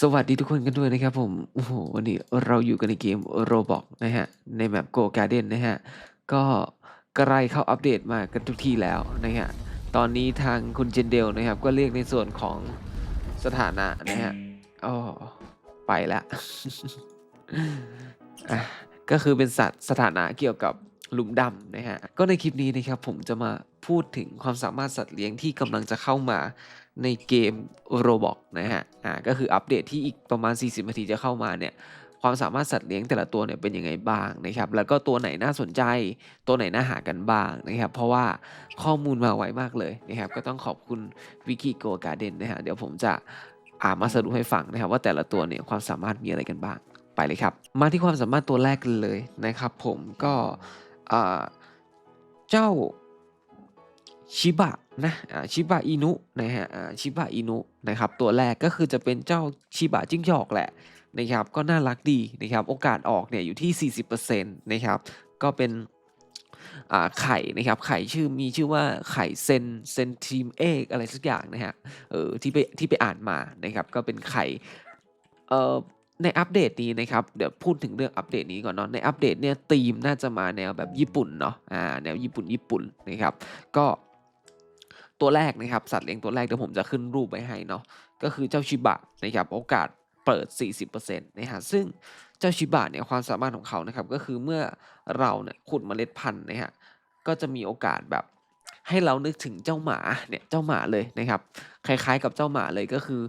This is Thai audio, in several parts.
สวัสดีทุกคนกันด้วยนะครับผมโอ้โหวันนี้เราอยู่กันในเกม Roblox นะฮะ ในแมป Go Garden นะฮะ ก็ใกล้เข้าอัปเดตมากันทุกที่แล้วนะฮะ ตอนนี้ทางคุณเจนเดลนะครับ ก็เรียกในส่วนของสถานะนะฮะอ๋อไปละอะก็คือเป็นสัตว์สถานะเกี่ยวกับหลุมดำนะฮะ ก็ในคลิปนี้นะครับผมจะมาพูดถึงความสามารถสัตว์เลี้ยงที่กำลังจะเข้ามา ในเกม Roblox นะฮะ อ่า ก็คืออัปเดตที่อีกประมาณ 40 นาทีจะเข้ามาเนี่ย ความสามารถสัตว์เลี้ยงแต่ละตัวเนี่ยเป็นยังไงบ้างนะครับ แล้วก็ตัวไหนน่าสนใจ ตัวไหนน่าหากันบ้างนะครับ เพราะว่าข้อมูลมาไวมากเลยนะครับ ก็ต้องขอบคุณวิกิโกการ์เดนนะฮะ เดี๋ยวผมจะอ่ามาสรุปให้ฟังนะครับว่าแต่ละตัวเนี่ยความสามารถมีอะไรกันบ้าง ไปเลยครับ มาที่ความสามารถตัวแรกกันเลยนะครับ ผมก็อ่าเจ้าชิบะ นะชิบะอินุนะฮะชิบะอินุนะครับตัวแรกก็คือจะเป็นเจ้าชิบะจิ้งจอกแหละนะครับก็น่ารักดีนะครับโอกาสออกเนี่ยอยู่ที่ 40%นะครับก็เป็นไข่นะครับไข่ชื่อมีชื่อว่าไข่เซนเซนทีมเอกอะไรสักอย่างนะฮะเออที่ไปที่ไปอ่านมานะครับก็เป็นไข่เอ่อในอัปเดตนี้นะครับเดี๋ยวพูดถึงเรื่องอัปเดตนี้ก่อนเนาะในอัปเดตเนี่ยธีมน่าจะมาแนวแบบญี่ปุ่นเนาะอ่าแนวญี่ปุ่นญี่ปุ่นนะครับก็ ตัวแรกนะครับสัตว์เลี้ยงตัวแรกเดี๋ยวผมจะขึ้นรูปไว้ให้เนาะก็คือเจ้าชิบะนะครับโอกาสเปิด 40%นะฮะซึ่งเจ้าชิบะเนี่ยความสามารถของเขานะครับก็คือเมื่อเราเนี่ยขุดเมล็ดพันธุ์นะฮะก็จะมีโอกาสแบบให้เรานึกถึงเจ้าหมาเนี่ยเจ้าหมาเลยนะครับ คล้ายๆ กับเจ้าหมาเลยก็คือ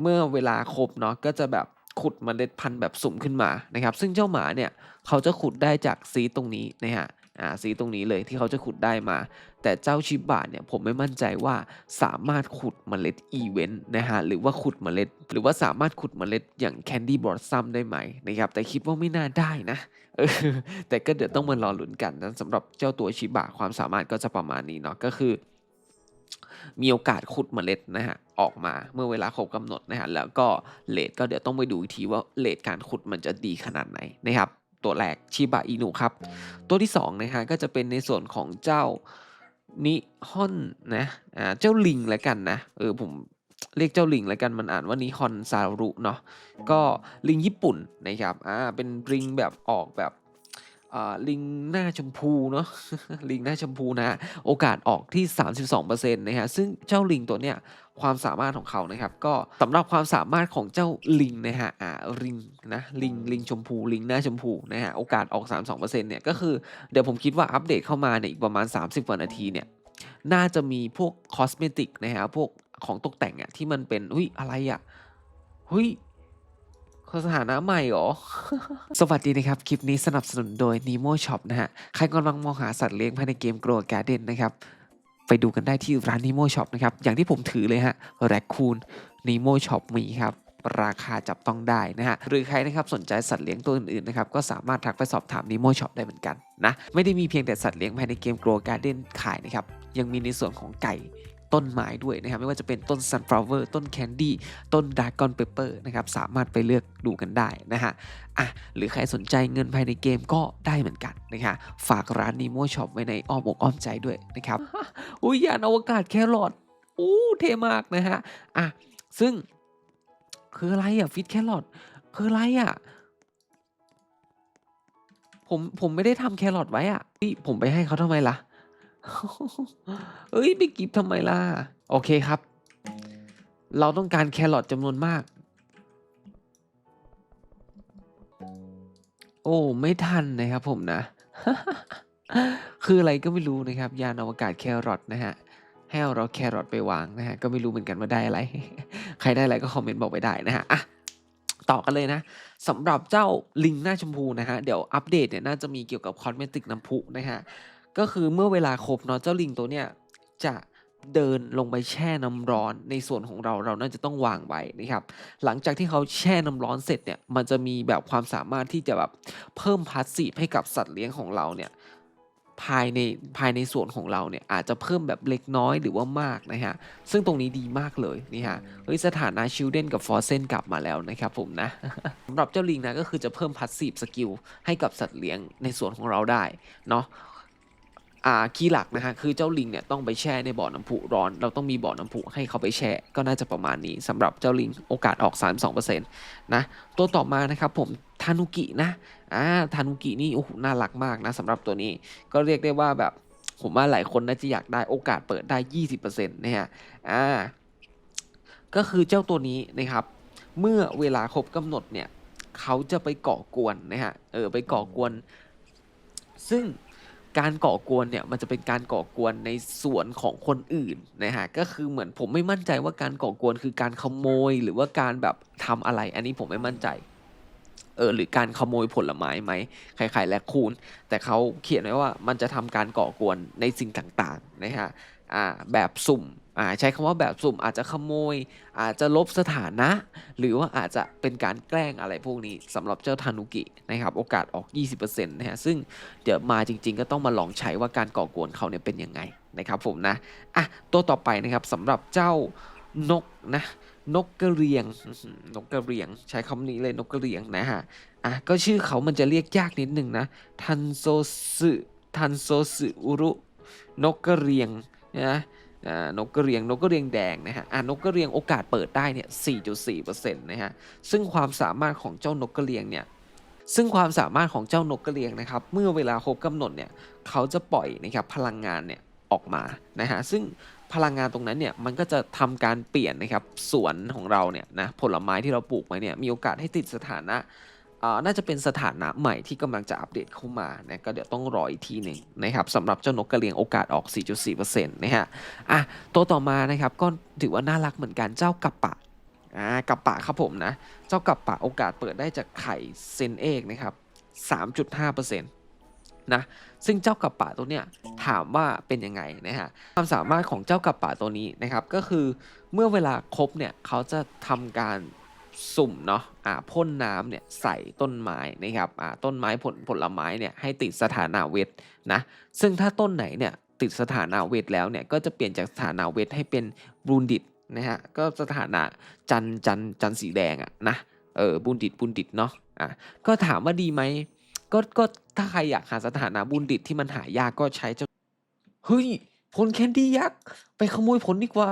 เมื่อเวลาครบเนาะก็จะแบบขุดเมล็ดพันธุ์แบบสุ่มขึ้นมานะครับ ซึ่งเจ้าหมาเนี่ยเขาจะขุดได้จากซีตรงนี้นะฮะ อ่าซีตรงนี้เลยที่เขาจะขุดได้มา แต่เจ้าชิบะเนี่ยผมไม่มั่นใจว่าสามารถขุดเมล็ดอีเวนต์นะฮะหรือว่าขุดเมล็ด หรือว่าสามารถขุดเมล็ดอย่างแคนดี้บอร์ซัมได้ไหมนะครับแต่คิดว่าไม่น่าได้นะออแต่ก็เดี๋ยวต้องมารอลุ้นกันนะสำหรับเจ้าตัวชิบะความสามารถก็จะประมาณนี้เนาะก็คือ มีโอกาสขุดเมล็ดนะฮะออกมาเมื่อเวลาครบกำหนดนะฮะแล้วก็เลทก็เดี๋ยวต้องไปดูอีกทีว่าเลทการขุดมันจะดีขนาดไหนนะครับ ตัวแรกชิบะอินุครับ ตัวที่2นะฮะก็จะเป็นในส่วนของเจ้านิฮอนนะอ่าเจ้าลิงแล้วกันนะเออผมเรียกเจ้าลิงแล้วกันมันอ่านว่านิฮอนซารุเนาะก็ลิงญี่ปุ่นนะครับอ่าเป็นลิงแบบออกแบบ ลิงหน้าชมพูเนาะลิงหน้าชมพูนะฮะโอกาสออกที่ 32%นะฮะซึ่งเจ้าลิงตัวเนี้ยความสามารถของเขานะครับ ก็สำหรับความสามารถของเจ้าลิงนะฮะอ่าลิงนะลิงลิงชมพูลิงหน้าชมพูนะฮะโอกาสออก 32%เนี่ยก็คือเดี๋ยวผมคิดว่าอัปเดตเข้ามาเนี่ยอีกประมาณ 30กว่านาทีเนี่ยน่าจะมีพวกคอสเมติกนะฮะพวกของตกแต่งอะที่มันเป็นหุ้ยอะไรอะหุ้ย สถานะใหม่หรอ สวัสดีนะครับ คลิปนี้สนับสนุนโดย Nemo Shop นะฮะ ใครกำลังมองหาสัตว์เลี้ยงภายในเกม Grow Garden นะครับ ไปดูกันได้ที่ร้าน Nemo Shop นะครับ อย่างที่ผมถือเลยฮะ Raccoon Nemo Shop มีครับ ราคาจับต้องได้นะฮะ หรือใครนะครับสนใจสัตว์เลี้ยงตัวอื่นๆนะครับ ก็สามารถทักไปสอบถาม Nemo Shop ได้เหมือนกันนะ ไม่ได้มีเพียงแต่สัตว์เลี้ยงภายในเกม Grow Garden ขายนะครับ ยังมีในส่วนของไก่ ต้นไม้ด้วยนะครับไม่ว่าจะเป็นต้น sunflower ต้น candy ต้น dragon pepper นะครับสามารถไปเลือกดูกันได้นะฮะอะหรือใครสนใจเงินภายในเกมก็ได้เหมือนกันนะฮะฝากร้าน Nemo Shop ไว้ในอ้อมอกอ้อมใจด้วยนะครับอุ้ยยานอวกาศแครอทอู้เท่มากนะฮะอะซึ่งคืออะไรอะฟิตแครอทคืออะไรอะผมผมไม่ได้ทำแครอทไว้อะนี่ผมไปให้เขาทำไมล่ะ เอ้ยไปกิบทำไมล่ะ โอเคครับ เราต้องการแครอทจำนวนมาก โอ้ ไม่ทันนะครับผมนะ คืออะไรก็ไม่รู้นะครับ ยานอวกาศแครอทนะฮะ ให้เอาเราแครอทไปวางนะฮะ ก็ไม่รู้เหมือนกันว่าได้อะไร ใครได้อะไรก็คอมเมนต์บอกไปได้นะฮะอะต่อกันเลยนะสำหรับเจ้าลิงหน้าชมพูนะฮะ เดี๋ยวอัปเดตเนี่ยน่าจะมีเกี่ยวกับคอสเมติกน้ำพุนะฮะ ก็คือเมื่อเวลาครบเนาะเจ้าลิงตัวเนี้ยจะเดินลงไปแช่น้ำร้อนในส่วนของเราเราน่าจะต้องวางไว้นะครับ หลังจากที่เขาแช่น้ำร้อนเสร็จเนี่ยมันจะมีแบบความสามารถที่จะแบบเพิ่มพาสซีฟให้กับสัตว์เลี้ยงของเราเนี่ยภายในภายในส่วนของเราเนี่ยอาจจะเพิ่มแบบเล็กน้อยหรือว่ามากนะฮะซึ่งตรงนี้ดีมากเลยนี่ฮะเฮ้ยสถานะชิลเดนกับฟอร์เซนกลับมาแล้วนะครับผมนะสำหรับเจ้าลิงนะก็คือจะเพิ่มพาสซีฟสกิลให้กับสัตว์เลี้ยงในส่วนของเราได้เนาะ อ่าคีย์หลักนะฮะคือเจ้าลิงเนี่ยต้องไปแช่ในบ่อน้ำพุร้อน เราต้องมีบ่อน้ำพุให้เขาไปแช่ก็น่าจะประมาณนี้สำหรับเจ้าลิงโอกาสออก 32%นะตัวต่อมานะครับผมทานุกินะอ่าทานุกินี่โอ้โหน่ารักมากนะสำหรับตัวนี้ก็เรียกได้ว่าแบบผมว่าหลายคนน่าจะอยากได้โอกาสเปิดได้ 20%นะฮะอ่าก็คือเจ้าตัวนี้นะครับ เมื่อเวลาครบกำหนดเนี่ยเขาจะไปก่อกวนนะฮะเออไปก่อกวน ซึ่ง การก่อกวนเนี่ยมันจะเป็นการก่อกวนในส่วนของคนอื่นนะฮะก็คือเหมือนผมไม่มั่นใจว่าการก่อกวนคือการขโมยหรือว่าการแบบทำอะไร อันนี้ผมไม่มั่นใจเออหรือการขโมยผลไม้ไหมไข่ไข่และคูณ แต่เขาเขียนไว้ว่ามันจะทำการก่อกวนในสิ่งต่างๆนะฮะ แบบสุ่มใช้คำว่าแบบสุ่มอาจจะขโมย อาจจะลบสถานะ หรือว่าอาจจะเป็นการแกล้งอะไรพวกนี้สำหรับเจ้าทานุกินะครับโอกาสออก 20%นะฮะซึ่งเดี๋ยวมาจริง ๆ ก็ต้องมาลองใช้ว่าการก่อกวนเขาเนี่ยเป็นยังไงนะครับผมนะอะตัวต่อไปนะครับสำหรับเจ้านกนะนกกระเรียงนกกระเรียง ใช้คำนี้เลยนกกระเรียงนะฮะอะก็ชื่อเขามันจะเรียกยากนิดนึงนะทันโซสึทันโซสึอุรุนกกระเรียง นะนกกระเรียงนกกระเรียงแดงนะฮะนกกระเรียงโอกาสเปิดได้เนี่ย 4.4%นะฮะซึ่งความสามารถของเจ้านกกระเรียงเนี่ยซึ่งความสามารถของเจ้านกกระเรียงนะครับเมื่อเวลาครบกำหนดเนี่ยเขาจะปล่อยนะครับพลังงานเนี่ยออกมานะฮะซึ่งพลังงานตรงนั้นเนี่ยมันก็จะทำการเปลี่ยนนะครับสวนของเราเนี่ยนะผลไม้ที่เราปลูกไว้เนี่ยมีโอกาสให้ติดสถานะ น่าจะเป็นสถานะใหม่ที่กำลังจะอัปเดตเข้ามานะก็เดี๋ยวต้องรออีกทีหนึ่งนะครับสำหรับเจ้านกกระเรียงโอกาสออก 4.4%นะฮะอะตัวต่อมานะครับก็ถือว่าน่ารักเหมือนกันเจ้ากัปปะอ่ากัปปะครับผมนะ เจ้ากัปปะโอกาสเปิดได้จากไข่เซนเอกนะครับ 3.5%นะซึ่งเจ้ากัปปะตัวเนี้ยถามว่าเป็นยังไงนะฮะความสามารถของเจ้ากัปปะตัวนี้นะครับก็คือเมื่อเวลาครบเนี่ยเขาจะทำการ สุ่มเนาะอ่าพ่นน้ำเนี่ยใส่ต้นไม้นะครับอ่าต้นไม้ผลผลไม้เนี่ยให้ติดสถานะเวทนะซึ่งถ้าต้นไหนเนี่ยติดสถานะเวทแล้วเนี่ยก็จะเปลี่ยนจากสถานะเวทให้เป็นบูนดิตนะฮะก็สถานะจันจันจันสีแดงอะนะเออบูนดิตบูนดิตเนาะอะก็ถามว่าดีไหมก็ก็ถ้าใครอยากหาสถานะบูนดิตที่มันหายากก็ใช้เจ้าเฮ้ยผลแคนดี้ยักษ์ไปขโมยผลดีกว่า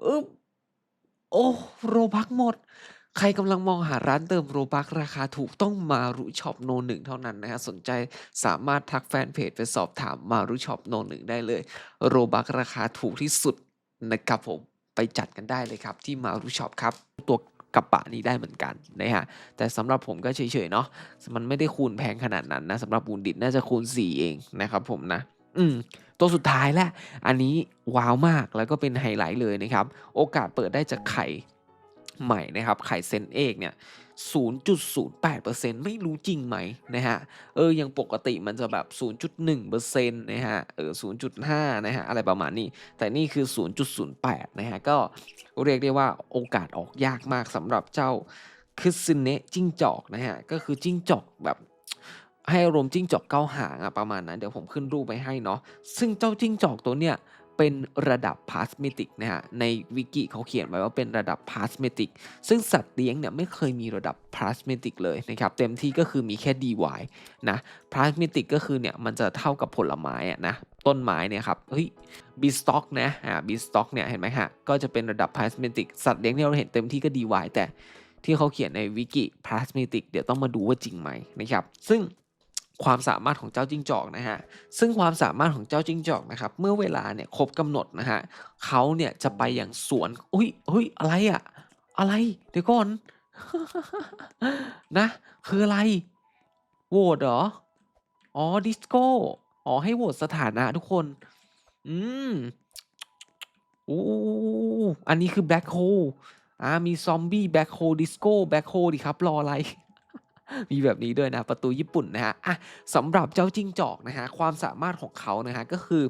เออโอ้โรบักหมด ใครกำลังมองหาร้านเติมโรบักราคาถูกต้องมารุช็อปโนหนึ่งเท่านั้นนะฮะสนใจสามารถทักแฟนเพจไปสอบถามมารุช็อปโนหนึ่งได้เลย โรบักราคาถูกที่สุดนะครับผมไปจัดกันได้เลยครับ ที่มารุช็อปครับ ตัวกระปะนี้ได้เหมือนกันนะฮะแต่สำหรับผมก็เฉยๆเนาะมันไม่ได้คูณแพงขนาดนั้นนะสำหรับบูนดิตน่าจะคูณ 4 เองนะครับผมนะอืมตัวสุดท้ายแหละ อันนี้ว้าวมากแล้วก็เป็นไฮไลท์เลยนะครับ โอกาสเปิดได้จากไข่ ใหม่นะครับ ไข่เซนเอกเนี่ย 0.08%ไม่รู้จริงไหมนะฮะ เออ ยังปกติมันจะแบบ 0.1%นะฮะ เออ 0.5 นะฮะ อะไรประมาณนี้ แต่นี่คือ 0.08 นะฮะ ก็เรียกได้ว่าโอกาสออกยากมากสำหรับเจ้าคือซินเนะจิ้งจอกนะฮะ ก็คือจิ้งจอกแบบให้อารมณ์จิ้งจอกเก้าหางอะประมาณนั้น เดี๋ยวผมขึ้นรูปไปให้เนาะ ซึ่งเจ้าจิ้งจอกตัวเนี้ย เป็นระดับพาสเมติกนะฮะในวิกิเขาเขียนไว้ว่าเป็นระดับพาสเมติกซึ่งสัตว์เลี้ยงเนี่ยไม่เคยมีระดับพาสเมติกเลยนะครับเต็มที่ก็คือมีแค่ DY นะพาสเมติกก็คือเนี่ยมันจะเท่ากับผลไม้อะนะต้นไม้เนี่ยครับเฮ้ยบีสต็อกนะอ่าบีสต็อกเนี่ยเห็นไหมฮะก็จะเป็นระดับพาสเมติกสัตว์เลี้ยงที่เราเห็นเต็มที่ก็ DY แต่ที่เขาเขียนในวิกิพาสเมติกเดี๋ยวต้องมาดูว่าจริงไหมนะครับซึ่ง ความสามารถของเจ้าจิ้งจอกนะฮะซึ่งความสามารถของเจ้าจิ้งจอกนะครับเมื่อเวลาเนี่ยครบกำหนดนะฮะเขาเนี่ยจะไปอย่างสวนอุ้ยอุ้ยอะไรอะอะไรเดี๋ยวก่อนนะ คืออะไรโหวตเหรออ๋อดิสโก้อ๋อให้โหวตสถานะทุกคน อืมโอ้อันนี้คือแบล็คโฮลอ่ามีซอมบี้แบล็คโฮลดิสโก้แบล็คโฮลดิครับรออะไร มีแบบนี้ด้วยนะประตูญี่ปุ่นนะฮะอะสำหรับเจ้าจิ้งจอกนะฮะความสามารถของเขานะฮะก็คือ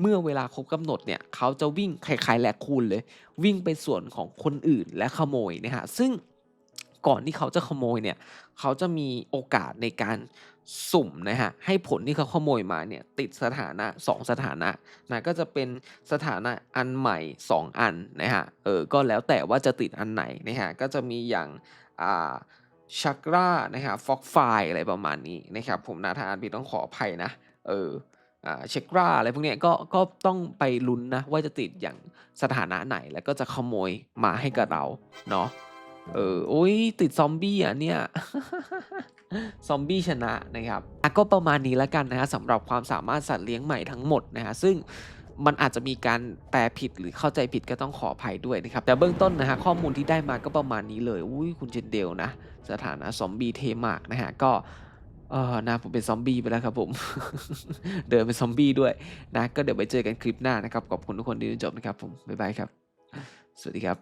เมื่อเวลาครบกำหนดเนี่ยเขาจะวิ่งคล้ายๆแลคคูนเลย วิ่งไปส่วนของคนอื่นและขโมยนะฮะซึ่งก่อนที่เขาจะขโมยเนี่ยเขาจะมีโอกาสในการสุ่มนะฮะให้ผลที่เขาขโมยมาเนี่ยติดสถานะ 2 สถานะนะก็จะเป็นสถานะอันใหม่ 2 อันนะฮะเออก็แล้วแต่ว่าจะติดอันไหนนะฮะก็จะมีอย่างอ่า ชักรานะฮะฟอกไฟอะไรประมาณนี้นะครับผมนาทาอ่านผิดต้องขออภัยนะ เออเชกราอะไรพวกนี้ก็ก็ต้องไปลุ้นนะ ว่าจะติดอย่างสถานะไหนแล้วก็จะขโมยมาให้กับเราเนาะเออโอ้ยติดซอมบี้อะเนี่ย ซอมบี้ชนะนะครับก็ประมาณนี้แล้วกันนะฮะสำหรับความสามารถสัตว์เลี้ยงใหม่ทั้งหมดนะฮะซึ่ง มันอาจจะมีการแปลผิดหรือเข้าใจผิดก็ต้องขออภัยด้วยนะครับ แต่เบื้องต้นนะฮะข้อมูลที่ได้มาก็ประมาณนี้เลย อุ้ยคุณเจนเดลนะ สถานะซอมบี้เทมากนะฮะก็เออนะผมเป็นซอมบี้ไปแล้วครับผม เดินเป็นซอมบี้ด้วยนะ ก็เดี๋ยวไปเจอกันคลิปหน้านะครับ ขอบคุณทุกคนที่ดูจบนะครับผม บ๊ายบายครับ สวัสดีครับ